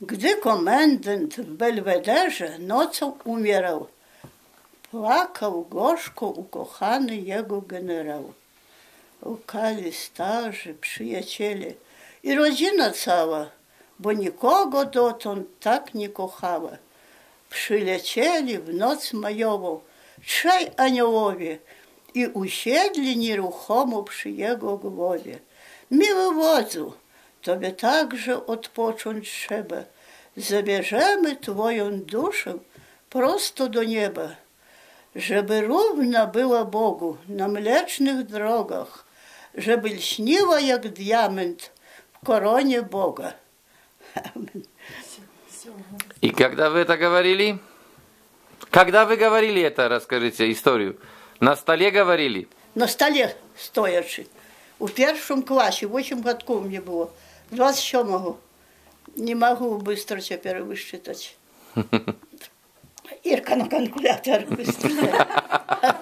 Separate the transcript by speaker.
Speaker 1: Gdy komendant w Belwederze nocą umierał, płakał gorzko ukochany jego generał. Łkali starzy, przyjaciele i rodzina cała, bo nikogo dotąd tak nie kochała. Przylecieli w noc majową trzej aniołowie i usiedli nieruchomo przy jego głowie. Miły wodzu, tobie także odpocząć trzeba. Zabierzemy twoją duszę prosto do nieba, żeby równa była Bogu na mlecznych drogach, żeby lśniła jak diament w koronie Boga. Amen.
Speaker 2: И когда вы это говорили? Когда вы говорили это, расскажите историю. На столе говорили?
Speaker 1: На столе стоячи. У першому класі, 8 годков мне было. 27-го. Не могу быстро теперь высчитать. Ирка на калькулятор высчитала.